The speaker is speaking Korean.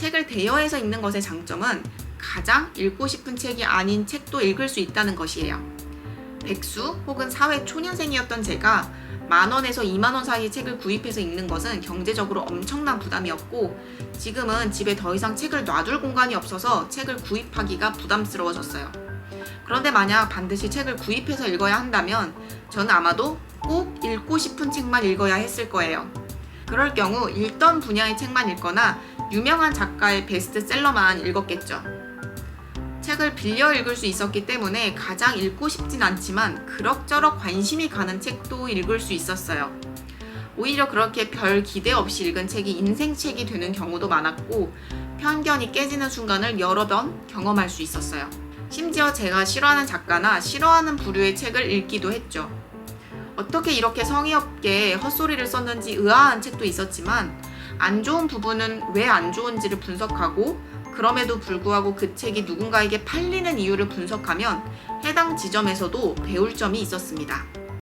책을 대여해서 읽는 것의 장점은 가장 읽고 싶은 책이 아닌 책도 읽을 수 있다는 것이에요. 백수 혹은 사회 초년생이었던 제가 만 원에서 2만 원 사이의 책을 구입해서 읽는 것은 경제적으로 엄청난 부담이었고 지금은 집에 더 이상 책을 놔둘 공간이 없어서 책을 구입하기가 부담스러워졌어요. 그런데 만약 반드시 책을 구입해서 읽어야 한다면 저는 아마도 꼭 읽고 싶은 책만 읽어야 했을 거예요. 그럴 경우 읽던 분야의 책만 읽거나 유명한 작가의 베스트셀러만 읽었겠죠. 책을 빌려 읽을 수 있었기 때문에 가장 읽고 싶진 않지만 그럭저럭 관심이 가는 책도 읽을 수 있었어요. 오히려 그렇게 별 기대 없이 읽은 책이 인생책이 되는 경우도 많았고 편견이 깨지는 순간을 여러 번 경험할 수 있었어요. 심지어 제가 싫어하는 작가나 싫어하는 부류의 책을 읽기도 했죠. 어떻게 이렇게 성의 없게 헛소리를 썼는지 의아한 책도 있었지만 안 좋은 부분은 왜 안 좋은지를 분석하고 그럼에도 불구하고 그 책이 누군가에게 팔리는 이유를 분석하면 해당 지점에서도 배울 점이 있었습니다.